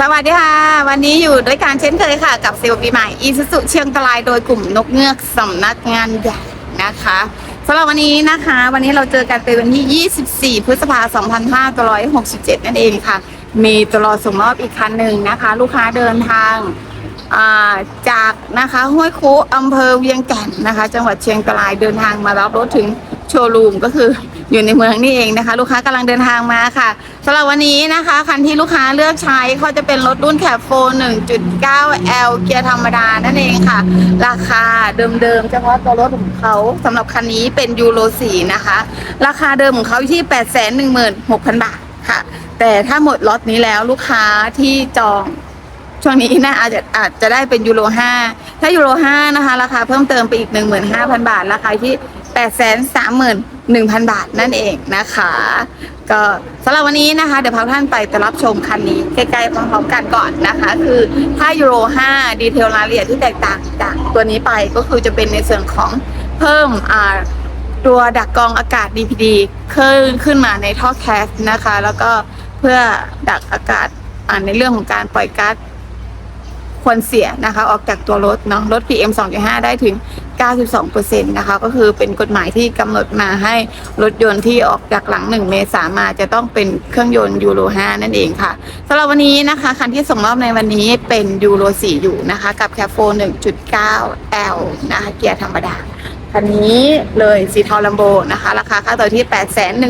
สวัสดีค่ะ วันนี้อยู่ด้วยการเช่นเคยค่ะ กับเซลล์ปีใหม่อีซุสุเชียงตรายโดยกลุ่มนกเงือกสำนักงานใหญ่นะคะสำหรับวันนี้นะคะ วันนี้เราเจอกันเป็นวันที่ 24 พฤษภาคม 2567 นั่นเองค่ะ มีตลอดส่งมอบอีกคันหนึ่งนะคะ ลูกค้าเดินทางาจากนะคะห้วยคุอำเภอเวียงแก่นนะคะ จังหวัดเชียงรายเดินทางมารับรถถึงโชว์รูมก็คือ อยู่ในเมืองนี่เองนะคะ ลูกค้ากำลังเดินทางมาค่ะสำหรับวันนี้นะคะ คันที่ลูกค้าเลือกใช้เขาจะเป็นรถรุ่นแคปโฟ1.9 L เกียร์ธรรมดานั่นเองค่ะ ราคาเดิมๆเฉพาะตัวรถของเขาสำหรับคันนี้เป็นยูโร4นะคะ ราคาเดิมของเขาอยู่ที่ 816,000 บาทค่ะ แต่ถ้าหมดล็อตนี้แล้วลูกค้าที่จองช่วงนี้น่าอาจจะอาจจะได้เป็นยูโร5ถ้ายูโร5นะคะ ราคาเพิ่มเติมไปอีก 15,000 บาท ราคาที่ 831,000 บาทนั่นเองนะคะ ก็สำหรับวันนี้นะคะ เดี๋ยวพาท่านไปไปรับชมคันนี้ใกล้ๆพร้อมๆกันก่อนนะคะ คือถ้ายูโร 5 ดีเทลรายละเอียดที่แตกต่างจากตัวนี้ไปก็คือจะเป็นในส่วนของเพิ่มอ่าตัวดักกรองอากาศ DPD ขึ้นขึ้นมาในท่อแคสนะคะ แล้วก็เพื่อดักอากาศในเรื่องของการปล่อยก๊าซควันเสียนะคะ ออกจากตัวรถเนาะลด PM 2.5 ได้ถึง 92%นะคะก็คือเป็นกฎหมายที่กำหนดมาให้รถยนต์ที่ออกจากหลัง 1 เมษามาจะต้องเป็นเครื่องยนต์ยูโร 5 นั่นเองค่ะสำหรับวันนี้นะคะ คันที่ส่งมอบในวันนี้เป็นยูโร 4 อยู่นะคะ กับแคฟโฟ1.9 L นะคะเกียร์ธรรมดา คันนี้เลยสีเทาลัมโบนะคะ ราคาค่าตัวที่ 8 1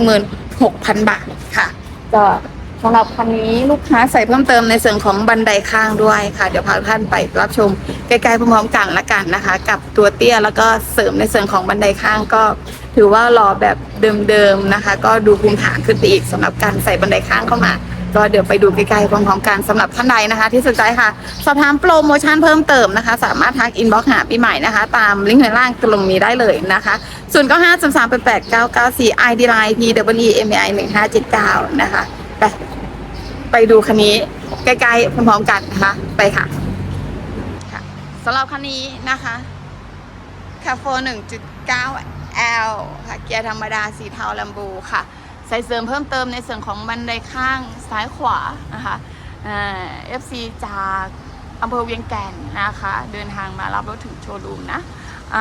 6 0 0 0 บาทค่ะก็ สำหรับคันนี้ลูกค้าใส่เพิ่มเติมในส่วนของบันไดข้างด้วยค่ะ เดี๋ยวพาท่านไปรับชมใกล้ๆพร้อมๆกันละกันนะคะ กับตัวเตี้ยแล้วก็เสริมในส่วนของบันไดข้างก็ ถือว่ารอแบบเดิมๆนะคะ ก็ดูภูมิฐานขึ้นไปอีกสำหรับการใส่บันไดข้างเข้ามา ก็เดี๋ยวไปดูใกล้ๆพร้อมๆกันสำหรับท่านใดนะคะ ที่สนใจค่ะ สอบถามโปรโมชั่นเพิ่มเติมนะคะ สามารถทักอินบ็อกซ์หาปีใหม่นะคะ ตามลิงก์ในล่างตรงนี้ได้เลยนะคะส่วนก็ห้าสามสามแปดแปดเก้าเก้าสี่ไอดีไลน์พีดับเบิลอีเอ็มไอหนึ่งห้าเจ็ดเก้านะคะไป ไปดูคันนี้ใกล้ๆพร้อมๆกันนะคะ ไปค่ะสำหรับคันนี้นะคะคาโฟหนึ่งจุดเก้า L ค่ะเกียร์ธรรมดาสีเทาลัมโบค่ะ ใส่เสริมเพิ่มเติมในส่วนของบันไดข้างซ้ายขวานะคะเอ่า FC จากอำเภอเวียงแก่นนะคะ เดินทางมารับรถถึงโชว์รูมนะอ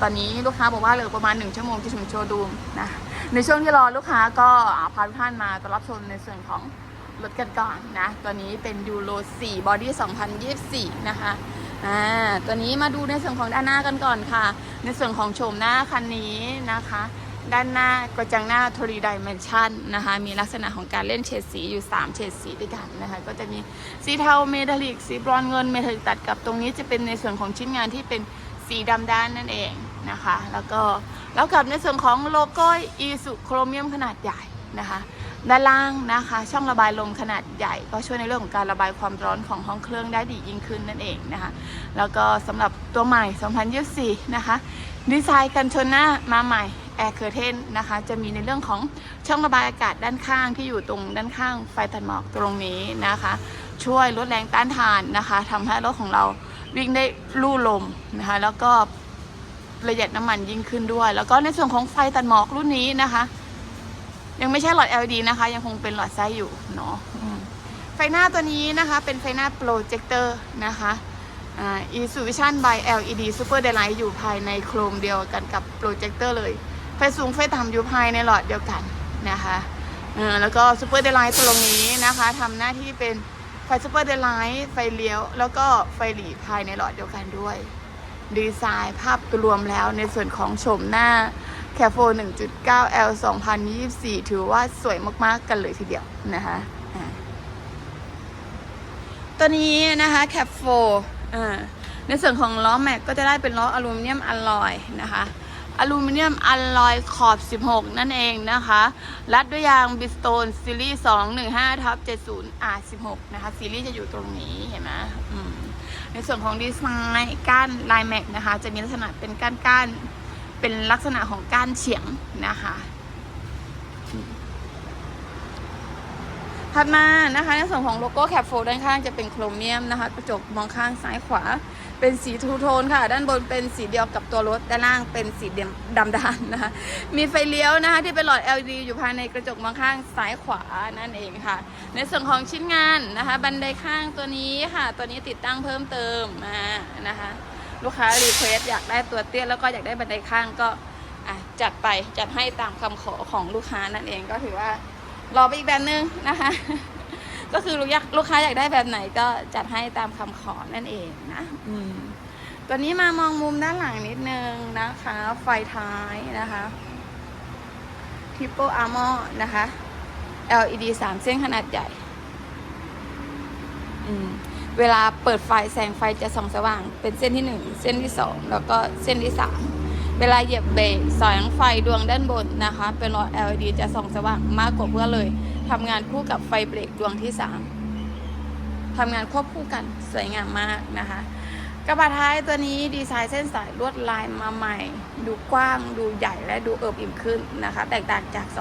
ตอนนี้ลูกค้าบอกว่าเหลือประมาณ 1 ชั่วโมงจะถึงโชว์รูมนะในช่วงที่รอลูกค้าก็พาทุกท่านมาต้อนรับชมในส่วนของ รถกันก่อนนะ ตัวนี้เป็นยูโร4 Body 2024 นะคะอ่าตัวนี้มาดูในส่วนของด้านหน้ากันก่อนค่ะ ในส่วนของโฉมหน้าคันนี้นะคะ ด้านหน้ากระจังหน้าทรีดิเมนชันนะคะ มีลักษณะของการเล่นเฉดสีอยู่ 3 เฉดสีด้วยกันนะคะ ก็จะมีสีเทาเมทัลลิก สีบรอนเงินเมทัลลิกตัดกับตรงนี้จะเป็นในส่วนของชิ้นงานที่เป็นสีดำด้านนั่นเองนะคะ แล้วก็แล้วกับในส่วนของโลโก้อีสุโครเมียมขนาดใหญ่นะคะ ด้านล่างนะคะ ช่องระบายลมขนาดใหญ่ ก็ช่วยในเรื่องของการระบายความร้อนของห้องเครื่องได้ดียิ่งขึ้นนั่นเองนะคะ แล้วก็สำหรับตัวใหม่ 2024 นะคะ ดีไซน์กันชนหน้ามาใหม่แอร์เคอร์เทนนะคะ จะมีในเรื่องของช่องระบายอากาศด้านข้างที่อยู่ตรงด้านข้างไฟตัดหมอกตรงนี้นะคะ ช่วยลดแรงต้านทานนะคะทำให้รถของเราวิ่งได้ลู่ลมนะคะ แล้วก็ประหยัดน้ำมันยิ่งขึ้นด้วย แล้วก็ในส่วนของไฟตัดหมอกรุ่นนี้นะคะ ยังไม่ใช่หลอด LED นะคะ ยังคงเป็นหลอดไส้อยู่เนาะไฟหน้าตัวนี้นะคะเป็นไฟหน้าโปรเจคเตอร์นะคะอ่า e s u v i s i o n by LED Super Daylight อยู่ภายในโครมเดียวกันกับโปรเจคเตอร์เลย ไฟสูงไฟต่ำอยู่ภายในหลอดเดียวกันนะคะแล้วก็ Super Daylight ตรงนี้นะคะทำหน้าที่เป็นไฟ Super Daylight ไฟเลี้ยว แล้วก็ไฟหลีภายในหลอดเดียวกันด้วย ดีไซน์ภาพรวมแล้วในส่วนของโฉมหน้า c a f o 1.9 L 2024 ถือว่าสวยมากๆกันเลยทีเดียวนะคะตัวนี้นะคะ c a f o อ่าในส่วนของล้อแม็กก็จะได้เป็นล้ออลูมิเนียมอลลอยนะคะอลูมิเนียมอลลอยขอบ 16 นั่นเองนะคะ รัดด้วยยางบิสโตนซีรีส์215ทับ70 R16 นะคะ ซีรีส์จะอยู่ตรงนี้เห็นไหมในส่วนของดีไซน์ก้านลายแม็กนะคะ จะมีลักษณะเป็นก้านก้านๆ เป็นลักษณะของก้านเฉียงนะคะ ถัดมานะคะในส่วนของโลโก้แคปโฟด้านข้างจะเป็นโครเมียมนะคะ กระจกมองข้างซ้ายขวา เป็นสีทูโทนค่ะ ด้านบนเป็นสีเดียวกับตัวรถ ด้านล่างเป็นสีดำดำดานนะคะ มีไฟเลี้ยวนะคะ ที่เป็นหลอด LED อยู่ภายในกระจกมองข้างซ้ายขวานั่นเองค่ะ ในส่วนของชิ้นงานนะคะ บันไดข้างตัวนี้ค่ะ ตัวนี้ติดตั้งเพิ่มเติมมานะคะ ลูกค้ารีเควสอยากได้ตัวเตี้ยแล้วก็อยากได้บันไดข้างก็อะจัดไปจัดให้ตามคำขอของลูกค้านั่นเองก็ถือว่ารอไปอีกแบบนึงนะคะ ก็คือลูกอยากลูกค้าอยากได้แบบไหนก็จัดให้ตามคำขอนั่นเองนะอืมตัวนี้มามองมุมด้านหลังนิดนึงนะคะ ไฟท้ายนะคะ Triple Armor นะคะ LED 3เส้นขนาดใหญ่ อืม เวลาเปิดไฟแสงไฟจะส่องสว่าง เป็นเส้นที่ 1 เส้นที่ 2 แล้วก็เส้นที่ 3 เวลาเหยียบเบรกแสงไฟดวงด้านบนนะคะ เป็นหลอด LED จะส่องสว่างมากกว่าเพื่อเลยทำงานคู่กับไฟเบรกดวงที่ 3ทำงานควบคู่กันสวยงามมากนะคะ กระบะท้ายตัวนี้ดีไซน์เส้นสายลวดลายมาใหม่ ดูกว้างดูใหญ่และดูเอิบอิ่มขึ้นนะคะ แตกต่างจาก2023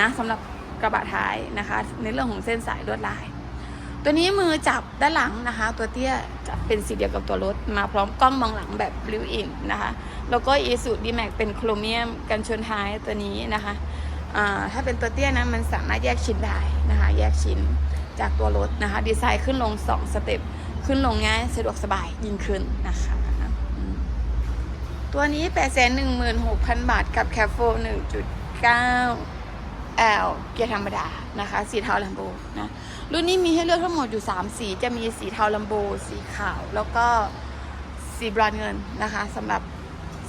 นะสำหรับกระบะท้ายนะคะ ในเรื่องของเส้นสายลวดลาย ตัวนี้มือจับด้านหลังนะคะ ตัวเตี้ยจะเป็นสีเดียวกับตัวรถ มาพร้อมกล้องมองหลังแบบบลิวอินนะคะ แล้วก็อีสูดีแม็กเป็นโครเมียมกันชนท้ายตัวนี้นะคะถ้าเป็นตัวเตี้ยนะมันสามารถแยกชิ้นได้นะคะ แยกชิ้นจากตัวรถนะคะ ดีไซน์ขึ้นลง 2 สเต็ปขึ้นลงง่ายสะดวกสบายยิ่งขึ้นนะคะ ตัวนี้ 816,000 บาทกับแคฟโฟ1.9 L เกียร์ธรรมดานะคะ สีเทาลัมโบนะรุ่นนี้มีให้เลือกทั้งหมดอยู่ 3 สี จะมีสีเทาลัมโบ สีขาว แล้วก็สีบรอนเงินนะคะสำหรับ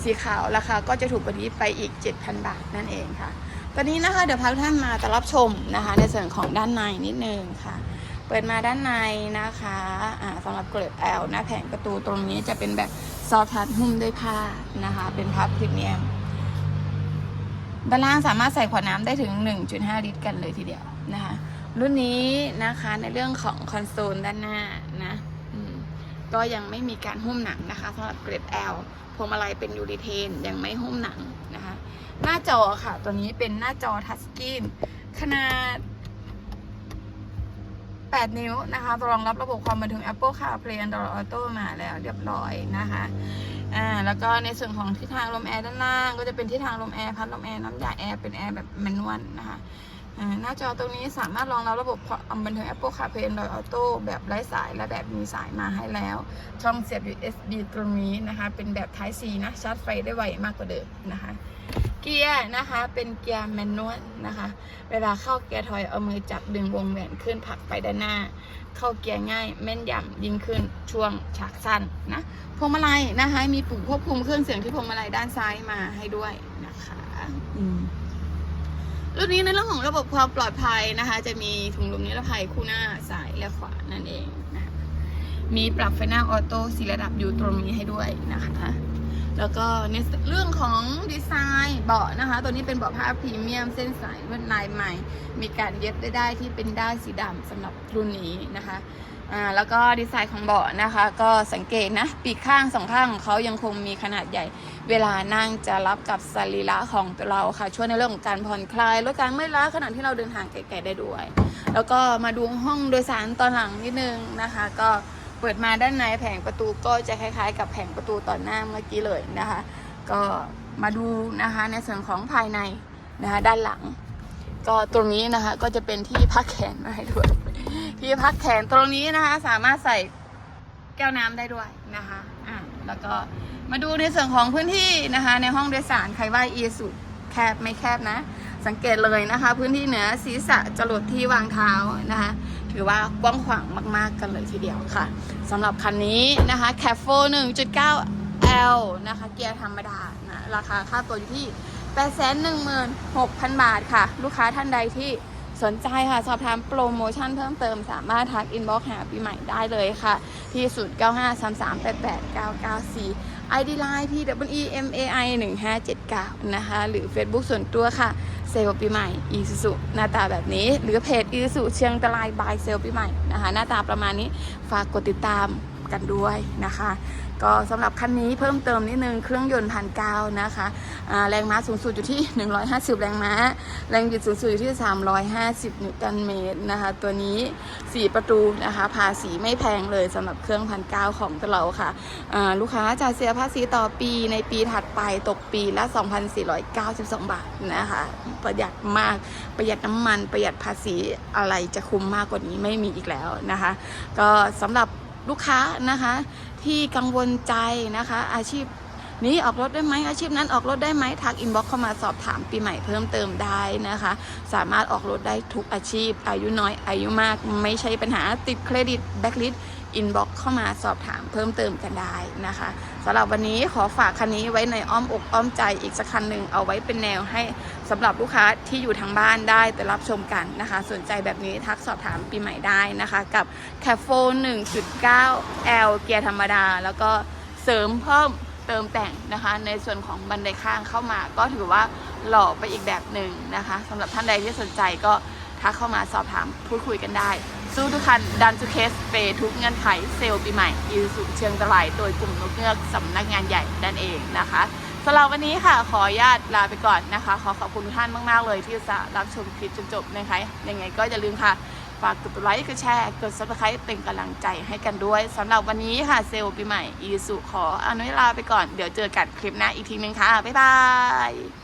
สีขาวราคาก็จะถูกกว่านี้ไปอีก 7,000 บาทนั่นเองค่ะ ตอนนี้นะคะเดี๋ยวพาทุกท่านมาตรับชมนะคะ ในส่วนของด้านในนิดนึงค่ะ เปิดมาด้านในนะคะอ่าสำหรับเกรด L หน้าแผงประตูตรงนี้จะเป็นแบบซอฟทัชหุ้มด้วยผ้านะคะ เป็นผ้าพรีเมียม ด้านล่างสามารถใส่ขวดน้ำได้ถึง 1.5 ลิตรกันเลยทีเดียวนะคะ รุ่นนี้นะคะในเรื่องของคอนโซลด้านหน้านะก็ยังไม่มีการหุ้มหนังนะคะสำหรับเกรด L พวงมาลัยเป็นยูริเทนยังไม่หุ้มหนังนะคะ หน้าจอค่ะ ตัวนี้เป็นหน้าจอทัชสกรีนขนาด 8 นิ้วนะคะรองรับระบบความบันเทิง Apple CarPlay Android Auto มาแล้วเรียบร้อยนะคะอ่าแล้วก็ในส่วนของทิศทางลมแอร์ด้านล่าง ก็จะเป็นทิศทางลมแอร์พัดลมแอร์น้ำยาแอร์เป็นแอร์แบบแมนนวลนะคะหน้าจอตรงนี้สามารถรองรับระบบความบันเทิง Apple CarPlay Android Auto แบบไร้สายและแบบมีสายมาให้แล้ว ช่องเสียบ USB ตรงนี้นะคะ เป็นแบบ Type C นะชาร์จไฟได้ไวมากกว่าเดิมนะคะ เกียร์นะคะ เป็นเกียร์แมนนวลนะคะ เวลาเข้าเกียร์ถอยเอามือจับดึงวงแหวนขึ้นผลักไปด้านหน้า เข้าเกียร์ง่ายแม่นยำยิ่งขึ้นช่วงฉากสั้นนะพวงมาลัยนะคะ มีปุ่มควบคุมเครื่องเสียงที่พวงมาลัยด้านซ้ายมาให้ด้วยนะคะรุ่นนี้ในเรื่องของระบบความปลอดภัยนะคะ จะมีถุงลมนิรภัยคู่หน้าซ้ายและขวานั่นเองนะคะมีปรับไฟหน้าออโต้สีระดับอยู่ตรงนี้ให้ด้วยนะคะ แล้วก็ในเรื่องของดีไซน์เบาะนะคะ ตัวนี้เป็นเบาะผ้าพรีเมียมเส้นสายลวดลายใหม่ มีการเย็บได้ได้ที่เป็นด้านสีดำสำหรับรุ่นนี้นะคะอ่าแล้วก็ดีไซน์ของเบาะนะคะ ก็สังเกตนะปีกข้างสองข้างของเขายังคงมีขนาดใหญ่ เวลานั่งจะรับกับสรีระของเราค่ะ ช่วยในเรื่องของการผ่อนคลายลดการเมื่อยล้าขณะที่เราเดินทางไกลๆได้ด้วย แล้วก็มาดูห้องโดยสารตอนหลังนิดนึงนะคะ ก็ เปิดมาด้านในแผงประตูก็จะคล้าย ๆ กับแผงประตูต่อหน้าเมื่อกี้เลยนะคะ ก็มาดูนะคะในส่วนของภายในนะคะด้านหลัง ก็ตรงนี้นะคะก็จะเป็นที่พักแขนมาให้ด้วยที่พักแขนตรงนี้นะคะ สามารถใส่แก้วน้ำได้ด้วยนะคะอ่าแล้วก็มาดูในส่วนของพื้นที่นะคะ ในห้องโดยสารใครว่าอีสุดแคบไม่แคบนะ สังเกตเลยนะคะ พื้นที่เหนือศีรษะจรดที่วางเท้านะคะ ถือว่ากว้างขวางมาก ๆ กันเลยทีเดียวค่ะสำหรับคันนี้นะคะ c a f 1.9 L นะคะ เกียร์ธรรมดานะราคาค่าตัวอยู่ที่ 816,000 บาทค่ะ ลูกค้าท่านใดที่สนใจค่ะ สอบถามโปรโมชั่นเพิ่มเติมสามารถทักอินบ็อกหาปีใหม่ได้เลยค่ะ ที่ 0953388994 ID Line P W E M A I 1579 นะคะ หรือ Facebook ส่วนตัวค่ะ เซลล์ปีใหม่อีซูซุหน้าตาแบบนี้ หรือเพจอีซูซุเชียงตะลายบายเซลล์ปีใหม่นะคะ หน้าตาประมาณนี้ฝากกดติดตามกันด้วยนะคะ ก็สำหรับคันนี้เพิ่มเติมนิดนึงเครื่องยนต์พันเก้านะคะแรงม้าสูงสุดอยู่ที่ 150 แรงม้า แรงบิดสูงสุดอยู่ที่ 350 นิวตันเมตรนะคะ ตัวนี้ 4 ประตูนะคะภาษีไม่แพงเลยสำหรับเครื่องพันเก้าของเราค่ะลูกค้าจะเสียภาษีต่อปีในปีถัดไปตกปีละ 2,492 บาทนะคะ ประหยัดมากประหยัดน้ำมันประหยัดภาษีอะไรจะคุ้มมากกว่านี้ไม่มีอีกแล้วนะคะ ก็สำหรับลูกค้านะคะ ที่กังวลใจนะคะ อาชีพนี้ออกรถได้ไหมอาชีพนั้นออกรถได้ไหมทักอินบ็อกเข้ามาสอบถามปีใหม่เพิ่มเติมได้นะคะ สามารถออกรถได้ทุกอาชีพ อายุน้อยอายุมากไม่ใช่ปัญหาติดเครดิตแบ็กลิสอินบ็อกเข้ามาสอบถามเพิ่มเติมกันได้นะคะสำหรับวันนี้ขอฝากคันนี้ไว้ในอ้อมอกอ้อมใจอีกสักคันหนึ่งเอาไว้เป็นแนวให้ สำหรับลูกค้าที่อยู่ทางบ้านได้แต่รับชมกันนะคะ สนใจแบบนี้ทักสอบถามปีใหม่ได้นะคะ กับ c a f o 1.9 L เกียร์ธรรมดา แล้วก็เสริมเพิ่มเติมแต่งนะคะ ในส่วนของบันไดข้างเข้ามา ก็ถือว่าหล่อไปอีกแบบหนึ่งนะคะสำหรับท่านใดที่สนใจก็ทักเข้ามาสอบถามพูดคุยกันได้ สู้ทุกคันดันทุกเคสเปย์ทุกเงื่อนไขเซลล์ปีใหม่อีสุเชียงตลายโดยกลุ่มนกเงือกสำนักงานใหญ่นั่นเองนะคะ สำหรับวันนี้ค่ะขออนุญาตลาไปก่อนนะคะ ขอขอบคุณทุกท่านมากๆเลยที่จะรับชมคลิปจนจบนะคะยังไงก็อย่าลืมค่ะฝากกดไลค์กดแชร์กดซับสไครต์เป็นกำลังใจให้กันด้วยสำหรับวันนี้ค่ะเซลล์ปีใหม่อีสุขออนุญาตลาไปก่อนเดี๋ยวเจอกันคลิปหน้าอีกทีนึงค่ะบ๊ายบาย